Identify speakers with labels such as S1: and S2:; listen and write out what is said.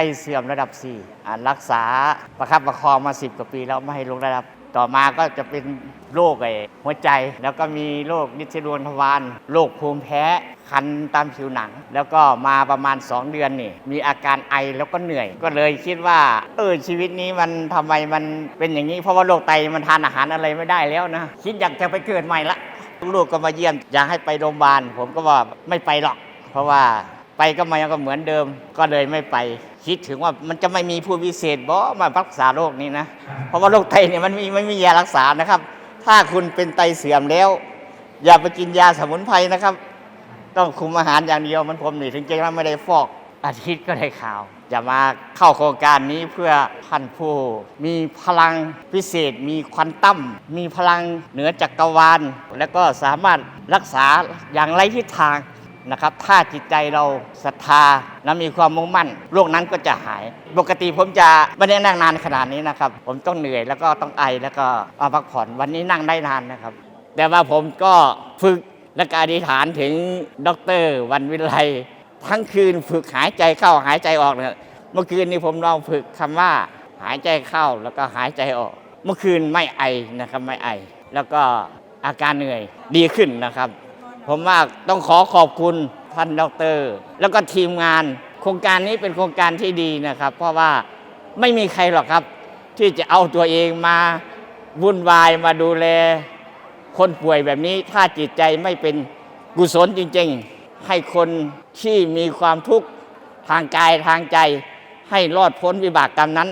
S1: ไตเสื่อมระดับ4อ่ารักษาประคับประคองมา 10 กว่าปีแล้วไม่ให้ลงระดับ ต่อมาก็จะเป็นโรคไอ้หัวใจ แล้วก็มีโรคนิสิรวนทวารโรคภูมิแพ้คันตามผิวหนัง แล้วก็มาประมาณ 2 เดือนนี่ มีอาการไอแล้วก็เหนื่อย ก็เลยคิดว่าเออชีวิตนี้มันทำไมมันเป็นอย่างนี้เพราะว่าโรคไตมันทานอาหารอะไรไม่ได้แล้วนะ คิดอยากจะไปเกิดใหม่ละลูกก็มาเยี่ยมอยากให้ไปโรงพยาบาลผมก็ว่าไม่ไปหรอก เพราะว่า ไปก็มาก็เหมือนเดิมก็เลยไม่ไป คิดถึงว่ามันจะไม่มีผู้พิเศษบ่มารักษาโรคนี้นะ เพราะว่าโรคไตเนี่ยมันมีไม่มียารักษานะครับ ถ้าคุณเป็นไตเสื่อมแล้ว อย่าไปกินยาสมุนไพรนะครับ ต้องคุมอาหารอย่างเดียวมันผมหนีถึงจะไม่ได้ฟอกอาทิตย์ก็ได้ข่าว จะมาเข้าโครงการนี้เพื่อท่านผู้ มีพลังพิเศษ มีควันตั้มมีพลังเหนือจักรวาล แล้วก็สามารถรักษาอย่างไรทิศทาง นะครับ ถ้าจิตใจเราศรัทธาและมีความมุ่งมั่นโรคนั้นก็จะหาย ปกติผมจะไม่ได้นั่งนานขนาดนี้นะครับ ผมต้องเหนื่อยแล้วก็ต้องไอแล้วก็เอาพักผ่อนวันนี้นั่งได้นานนะครับ แต่ว่าผมก็ฝึกและการอธิษฐานถึงดอกเตอรวันวิไลทั้งคืนฝึกหายใจเข้าหายใจออกเนี่ยเมื่อคืนนี้ผมลองฝึกคำว่าหายใจเข้าแล้วก็หายใจออก เมื่อคืนไม่ไอนะครับไม่ไอ แล้วก็อาการเหนื่อยดีขึ้นนะครับ ผมว่าต้องขอขอบคุณท่านดอกเตอรแล้วก็ทีมงาน โครงการนี้เป็นโครงการที่ดีนะครับ เพราะว่าไม่มีใครหรอกครับ ที่จะเอาตัวเองมาวุ่นวายมาดูแล คนป่วยแบบนี้ถ้าจิตใจไม่เป็นกุศลจริง ๆ ให้คนที่มีความทุกข์ทางกายทางใจ ให้รอดพ้นวิบากกรรมนั้น